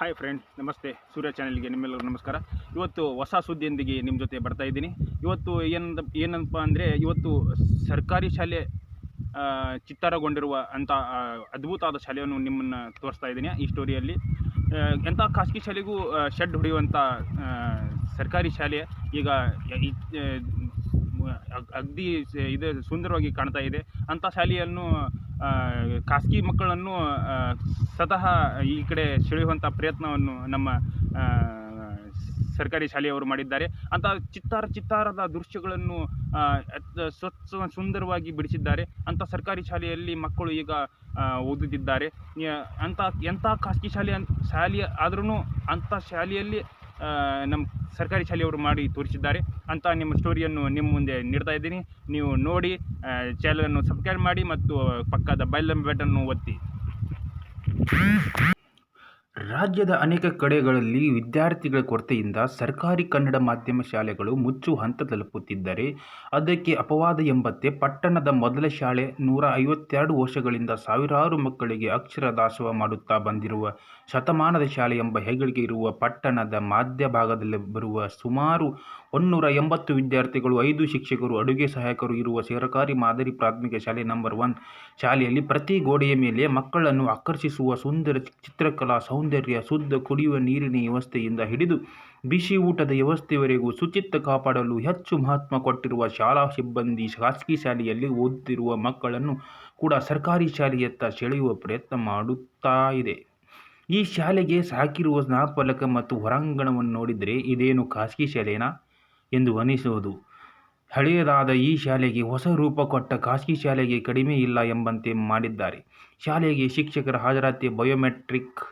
Hi friend ನಮಸ್ತೆ. ಸೂರ್ಯ ಚಾನೆಲ್ಗೆ ನಿಮ್ಮೆಲ್ಲರಿಗೂ ನಮಸ್ಕಾರ. ಇವತ್ತು ಹೊಸ ಸುದ್ದಿಯೊಂದಿಗೆ ನಿಮ್ಮ ಜೊತೆ ಬರ್ತಾ ಇದ್ದೀನಿ. ಇವತ್ತು ಏನಂತ ಏನಪ್ಪ ಅಂದರೆ ಇವತ್ತು ಸರ್ಕಾರಿ ಶಾಲೆ ಚಿತ್ತಾರಗೊಂಡಿರುವ ಅಂಥ ಅದ್ಭುತ ಅದ್ಭುತವಾದ ಶಾಲೆಯನ್ನು ನಿಮ್ಮನ್ನು ತೋರಿಸ್ತಾ ಇದ್ದೀನಿ ಈ ಸ್ಟೋರಿಯಲ್ಲಿ. ಎಂಥ ಖಾಸಗಿ ಶಾಲೆಗೂ ಶೆಡ್ ಹೊಡೆಯುವಂಥ ಸರ್ಕಾರಿ ಶಾಲೆ. ಈಗ ಅಗ್ದಿ ಇದು, ಸುಂದರವಾಗಿ ಕಾಣ್ತಾ ಇದೆ. ಅಂಥ ಶಾಲೆಯನ್ನು ಖಾಸಗಿ ಮಕ್ಕಳನ್ನು ಸ್ವತಃ ಈ ಕಡೆ ಸೆಳೆಯುವಂಥ ಪ್ರಯತ್ನವನ್ನು ನಮ್ಮ ಸರ್ಕಾರಿ ಶಾಲೆಯವರು ಮಾಡಿದ್ದಾರೆ. ಅಂಥ ಚಿತ್ತಾರ ಚಿತ್ತಾರದ ದೃಶ್ಯಗಳನ್ನು ಸ್ವಚ್ಛ ಸುಂದರವಾಗಿ ಬಿಡಿಸಿದ್ದಾರೆ. ಅಂಥ ಸರ್ಕಾರಿ ಶಾಲೆಯಲ್ಲಿ ಮಕ್ಕಳು ಈಗ ಓದುತ್ತಿದ್ದಾರೆ. ಅಂಥ, ಎಂಥ ಖಾಸಗಿ ಶಾಲೆ ಅಂತ ಶಾಲೆ ಆದ್ರೂ ಅಂಥ ಶಾಲೆಯಲ್ಲಿ ನಮ್ಮ ಸರ್ಕಾರಿ ಶಾಲೆಯವರು ಮಾಡಿ ತೋರಿಸಿದ್ದಾರೆ ಅಂತ ನಿಮ್ಮ ಸ್ಟೋರಿಯನ್ನು ನಿಮ್ಮ ಮುಂದೆ ನೀಡ್ತಾ ಇದ್ದೀನಿ. ನೀವು ನೋಡಿ ಚಾನಲನ್ನು ಸಬ್ಸ್ಕ್ರೈಬ್ ಮಾಡಿ ಮತ್ತು ಪಕ್ಕದ ಬೆಲ್ ಬಟನ್ನು ಒತ್ತಿ. ರಾಜ್ಯದ ಅನೇಕ ಕಡೆಗಳಲ್ಲಿ ವಿದ್ಯಾರ್ಥಿಗಳ ಕೊರತೆಯಿಂದ ಸರ್ಕಾರಿ ಕನ್ನಡ ಮಾಧ್ಯಮ ಶಾಲೆಗಳು ಮುಚ್ಚು ಹಂತ ತಲುಪುತ್ತಿದ್ದರೆ ಅದಕ್ಕೆ ಅಪವಾದ ಎಂಬಂತೆ ಪಟ್ಟಣದ ಮೊದಲ ಶಾಲೆ ನೂರ ಐವತ್ತೆರಡು ವರ್ಷಗಳಿಂದ ಸಾವಿರಾರು ಮಕ್ಕಳಿಗೆ ಅಕ್ಷರ ದಾಸೋಹ ಮಾಡುತ್ತಾ ಬಂದಿರುವ ಶತಮಾನದ ಶಾಲೆ ಎಂಬ ಹೆಗ್ಗಳಿಕೆ ಇರುವ ಪಟ್ಟಣದ ಮಾಧ್ಯ ಭಾಗದಲ್ಲಿ ಬರುವ ಸುಮಾರು ಒನ್ನೂರ ಎಂಬತ್ತು ವಿದ್ಯಾರ್ಥಿಗಳು, ಐದು ಶಿಕ್ಷಕರು, ಅಡುಗೆ ಸಹಾಯಕರು ಇರುವ ಸರಕಾರಿ ಮಾದರಿ ಪ್ರಾಥಮಿಕ ಶಾಲೆ ನಂಬರ್ ಒನ್ ಶಾಲೆಯಲ್ಲಿ ಪ್ರತಿ ಗೋಡೆಯ ಮೇಲೆ ಮಕ್ಕಳನ್ನು ಆಕರ್ಷಿಸುವ ಸುಂದರ ಚಿತ್ರಕಲಾ ಸೌಂದರ್ಯ, ಶುದ್ಧ ಕುಡಿಯುವ ನೀರಿನ ವ್ಯವಸ್ಥೆಯಿಂದ ಹಿಡಿದು ಬಿಸಿ ಊಟದ ವ್ಯವಸ್ಥೆವರೆಗೂ ಶುಚಿತ್ವ ಕಾಪಾಡಲು ಹೆಚ್ಚು ಮಹತ್ವ ಕೊಟ್ಟಿರುವ ಶಾಲಾ ಸಿಬ್ಬಂದಿ ಖಾಸಗಿ ಶಾಲೆಯಲ್ಲಿ ಓದುತ್ತಿರುವ ಮಕ್ಕಳನ್ನು ಕೂಡ ಸರ್ಕಾರಿ ಶಾಲೆಯತ್ತ ಸೆಳೆಯುವ ಪ್ರಯತ್ನ ಮಾಡುತ್ತಾ ಇದೆ. ಈ ಶಾಲೆಗೆ ಸಾಕಿರುವ ಸ್ನಾಪಲಕ ಮತ್ತು ಹೊರಾಂಗಣವನ್ನು ನೋಡಿದರೆ ಇದೇನು ಖಾಸಗಿ ಶಾಲೆನಾ? ಎಂದು ಅನಿಸುವುದು ಹಳೆಯದಾದ ಈ ಶಾಲೆಗೆ ಹೊಸ ರೂಪ ಕೊಟ್ಟ ಖಾಸಗಿ ಶಾಲೆಗೆ ಕಡಿಮೆ ಇಲ್ಲ ಎಂಬಂತೆ ಮಾಡಿದ್ದಾರೆ. ಶಾಲೆಗೆ ಶಿಕ್ಷಕರ ಹಾಜರಾತಿ ಬಯೋಮೆಟ್ರಿಕ್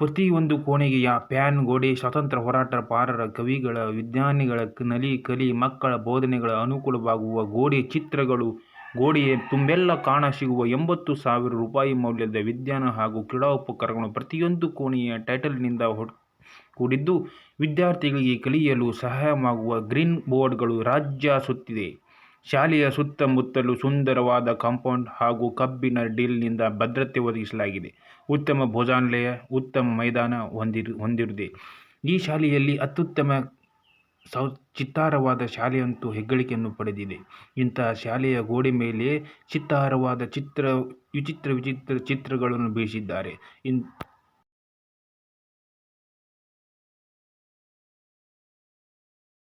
ಪ್ರತಿಯೊಂದು ಕೋಣೆಗೆ ಯಾ ಪ್ಯಾನ್, ಗೋಡೆ ಸ್ವಾತಂತ್ರ್ಯ ಹೋರಾಟಗಾರರ ಕವಿಗಳ, ವಿಜ್ಞಾನಿಗಳ ನಲಿ, ಕಲಿ, ಮಕ್ಕಳ ಬೋಧನೆಗಳ ಅನುಕೂಲವಾಗುವ ಗೋಡೆ ಚಿತ್ರಗಳು, ಗೋಡೆಯ ತುಂಬೆಲ್ಲ ಕಾಣ ಸಿಗುವ ಎಂಬತ್ತು ಸಾವಿರ ರೂಪಾಯಿ ಮೌಲ್ಯದ ವಿಜ್ಞಾನ ಹಾಗೂ ಕ್ರೀಡಾ ಉಪಕರಣಗಳು ಪ್ರತಿಯೊಂದು ಕೋಣೆಯ ಟೈಟಲ್ನಿಂದ ಕೂಡಿದ್ದು ವಿದ್ಯಾರ್ಥಿಗಳಿಗೆ ಕಲಿಯಲು ಸಹಾಯವಾಗುವ ಗ್ರೀನ್ ಬೋರ್ಡ್ಗಳು ರಾಜ್ಯ ಸುತ್ತಿದೆ. ಶಾಲೆಯ ಸುತ್ತಮುತ್ತಲು ಸುಂದರವಾದ ಕಾಂಪೌಂಡ್ ಹಾಗೂ ಕಬ್ಬಿನ ಡೀಲ್ನಿಂದ ಭದ್ರತೆ ಒದಗಿಸಲಾಗಿದೆ. ಉತ್ತಮ ಭೋಜನಾಲಯ, ಉತ್ತಮ ಮೈದಾನ ಹೊಂದಿರು ಹೊಂದಿರುದೆ ಈ ಶಾಲೆಯಲ್ಲಿ ಅತ್ಯುತ್ತಮ ಚಿತ್ತಾರವಾದ ಶಾಲೆಯಂತೂ ಹೆಗ್ಗಳಿಕೆಯನ್ನು ಪಡೆದಿದೆ. ಇಂತಹ ಶಾಲೆಯ ಗೋಡೆ ಮೇಲೆ ಚಿತ್ತಾರವಾದ ಚಿತ್ರ, ವಿಚಿತ್ರ ವಿಚಿತ್ರ ಚಿತ್ರಗಳನ್ನು ಬಿಡಿಸಿದ್ದಾರೆ ಇನ್